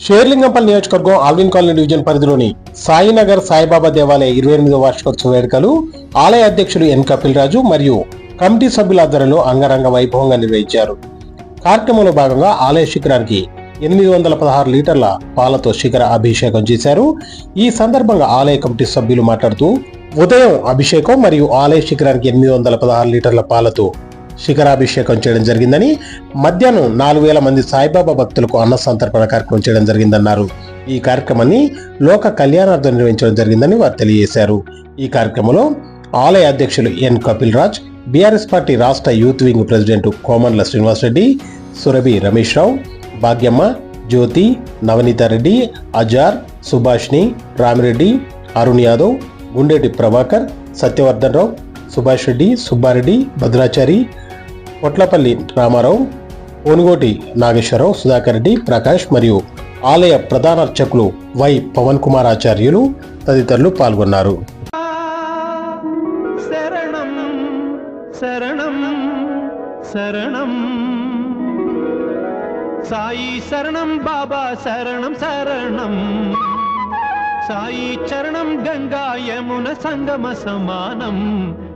షేర్లింగంపల్లి నియోజకవర్గం Alvin colony division పరిధిలోని సాయినగర్ సాయిబాబా దేవాలయ ఇరవై ఎనిమిదో వార్షికోత్సవ వేడుకలు ఆలయ అధ్యక్షులు ఎన్. కపిల్ రాజు మరియు కమిటీ సభ్యుల ఆధ్వర్యంలో అంగరంగ వైభవంగా నిర్వహించారు. కార్యక్రమంలో భాగంగా ఆలయ శిఖరానికి ఎనిమిది వందల పదహారు లీటర్ల పాలతో శిఖర అభిషేకం చేశారు. ఈ సందర్భంగా ఆలయ కమిటీ సభ్యులు మాట్లాడుతూ ఉదయం అభిషేకం మరియు ఆలయ శిఖరానికి ఎనిమిది వందల పదహారు లీటర్ల పాలతో శిఖరాభిషేకం చేయడం జరిగిందని మధ్యాహ్నం నాలుగు వేల మంది సాయిబాబా భక్తులకు అన్న సంతర్పణ కార్యక్రమం చేయడం జరిగిందన్నారు. ఈ కార్యక్రమాన్ని లోక కళ్యాణార్థం నిర్వహించడం జరిగిందని వారు తెలియజేశారు. ఈ కార్యక్రమంలో ఆలయ అధ్యక్షులు N Kapil Raj BRS party రాష్ట్ర youth wing president Komanla Srinivasa Reddy Surabhi Ramesh Rao Bhagyamma Jyothi Navaneetha Reddy Azhar Subhashini Rami Reddy Arun Yadav Gundeti Prabhakar Satyavardhan Rao Subhash Reddy Subba Reddy Bhadrachari Potlapalli Rama Rao Onugoti Nageswara Rao Sudhakar Reddy Prakash మరియు ఆలయ ప్రధాన అర్చకులు why Pawan Kumar ఆచార్యులు తదితరులు పాల్గొన్నారు. శరణం శరణం శరణం. సాయి శరణం బాబా శరణం శరణం. సాయి చరణం గంగా యమున సంగమ సమానం.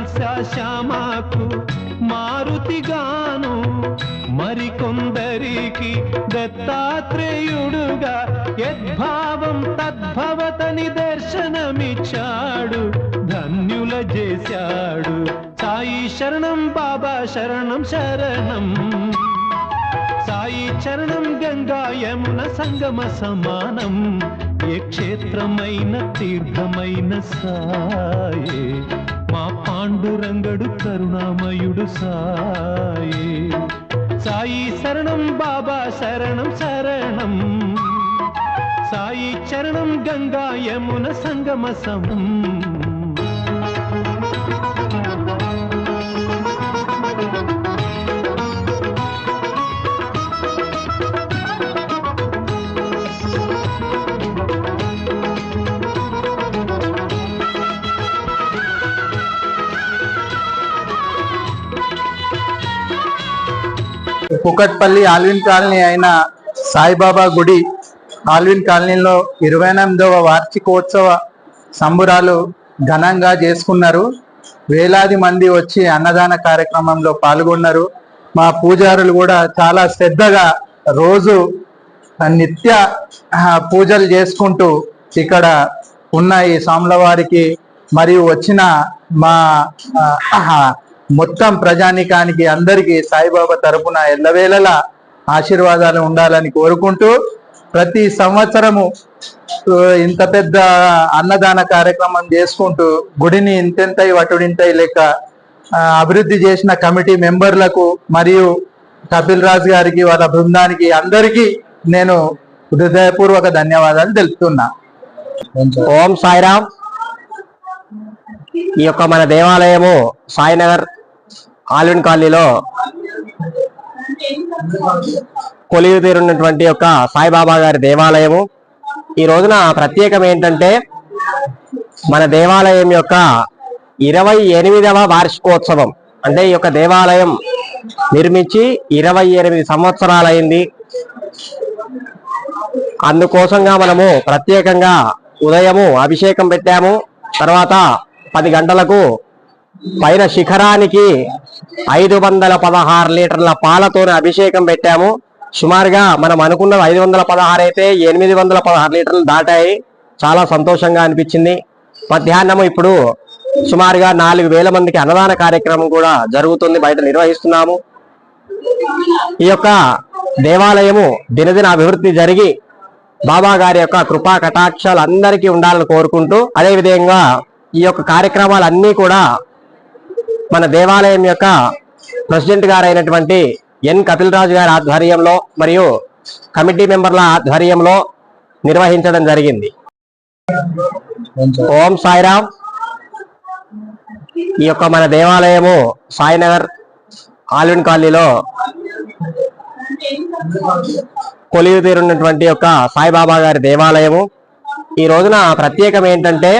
మహల్సా శ్యామాకు మారుతిగాను. మరికొందరికి దత్తాత్రేయుడుగా యద్భావం తద్భవతని దర్శనమిచ్చాడు. ధన్యుల చేశాడు. సాయి శరణం బాబా శరణం శరణం. సాయి చరణం గంగా యమున సంగమ సమానం. ఏ క్షేత్రమైన తీర్థమైన సాయే. మా పాండురంగడు కరుణామయుడు సాయే సాయి శరణం బాబా శరణం శరణం సాయి చరణం గంగా యమున సంగమ సమం కుకట్పల్లి ఆల్విన్ కాలనీ అయిన సాయిబాబా గుడి ఆల్విన్ కాలనీలో ఇరవై ఎనిమిదవ వార్షికోత్సవ సంబురాలు ఘనంగా చేసుకున్నారు. వేలాది మంది వచ్చి అన్నదాన కార్యక్రమంలో పాల్గొన్నారు. మా పూజారులు కూడా చాలా శ్రద్ధగా రోజు నిత్య పూజలు చేసుకుంటూ ఇక్కడ ఉన్న ఈ సాములవారికి మరియు వచ్చిన మా మొత్తం ప్రజానికానికి అందరికీ సాయిబాబా తరపున ఎల్లవేళలా ఆశీర్వాదాలు ఉండాలని కోరుకుంటూ ప్రతి సంవత్సరము ఇంత పెద్ద అన్నదాన కార్యక్రమం చేసుకుంటూ గుడిని ఇంతెంతై వటుడింతై లెక్క అభివృద్ధి చేసిన కమిటీ మెంబర్లకు మరియు కపిల్ రాజు గారికి వాళ్ళ బృందానికి అందరికీ నేను హృదయపూర్వక ధన్యవాదాలు తెలుపుతున్నా. ఓం సాయిరామ్. ఈ యొక్క మన దేవాలయము సాయినగర్ ఆల్విన్ కాలనీలో కొలివి పేరున్నటువంటి యొక్క సాయిబాబా గారి దేవాలయము. ఈ రోజున ప్రత్యేకం ఏంటంటే మన దేవాలయం యొక్క ఇరవై ఎనిమిదవ వార్షికోత్సవం. అంటే ఈ యొక్క దేవాలయం నిర్మించి ఇరవై ఎనిమిది సంవత్సరాలైంది. అందుకోసంగా మనము ప్రత్యేకంగా ఉదయము అభిషేకం పెట్టాము. తర్వాత పది గంటలకు పైన శిఖరానికి ఐదు వందల పదహారు లీటర్ల పాలతోనే అభిషేకం పెట్టాము. సుమారుగా మనం అనుకున్నది ఐదు వందల పదహారు అయితే ఎనిమిది వందల పదహారు లీటర్లు దాటాయి. చాలా సంతోషంగా అనిపించింది. మధ్యాహ్నము ఇప్పుడు సుమారుగా నాలుగు వేల మందికి అన్నదాన కార్యక్రమం కూడా జరుగుతుంది. బయట నిర్వహిస్తున్నాము. ఈ యొక్క దేవాలయము దినదిన అభివృద్ధి జరిగి బాబా గారి యొక్క కృపా కటాక్షాలు అందరికీ ఉండాలని కోరుకుంటూ అదేవిధంగా ఈ యొక్క కార్యక్రమాలన్నీ కూడా మన దేవాలయం యొక్క ప్రెసిడెంట్ గారైనటువంటి ఎన్. కపిల్ రాజు గారి ఆధ్వర్యంలో మరియు కమిటీ మెంబర్ల ఆధ్వర్యంలో నిర్వహించడం జరిగింది. ఓం సాయిరామ్. ఈ యొక్క మన దేవాలయము సాయినగర్ ఆలిన్ కాలనీలో కొలివి తీరున్నటువంటి యొక్క సాయిబాబా గారి దేవాలయము. ఈ రోజున ప్రత్యేకం ఏంటంటే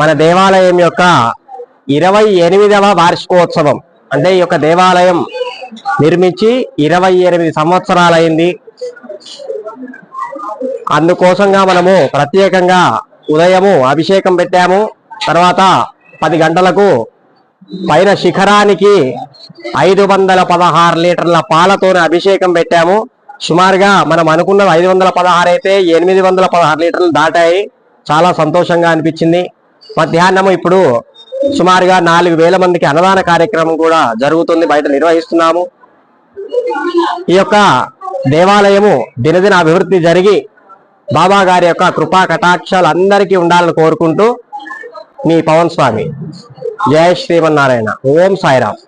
మన దేవాలయం యొక్క ఇరవై ఎనిమిదవ వార్షికోత్సవం అంటే ఈ యొక్క దేవాలయం నిర్మించి ఇరవై ఎనిమిది సంవత్సరాలైంది. అందుకోసంగా మనము ప్రత్యేకంగా ఉదయము అభిషేకం పెట్టాము. తర్వాత పది గంటలకు పైన శిఖరానికి ఐదు వందల పదహారు లీటర్ల పాలతోనే అభిషేకం పెట్టాము. సుమారుగా మనం అనుకున్నది ఐదు వందల పదహారు అయితే ఎనిమిది వందల పదహారు లీటర్లు దాటాయి. చాలా సంతోషంగా అనిపించింది. మధ్యాహ్నము ఇప్పుడు సుమారుగా నాలుగు వేల మందికి అన్నదాన కార్యక్రమం కూడా జరుగుతుంది బయట నిర్వహిస్తున్నాము. ఈ యొక్క దేవాలయము దినదిన అభివృద్ధి జరిగి బాబా గారి యొక్క కృపా కటాక్షాలు అందరికీ ఉండాలని కోరుకుంటూ మీ పవన్ స్వామి. జయ శ్రీమన్నారాయణ. ఓం సాయిరామ్.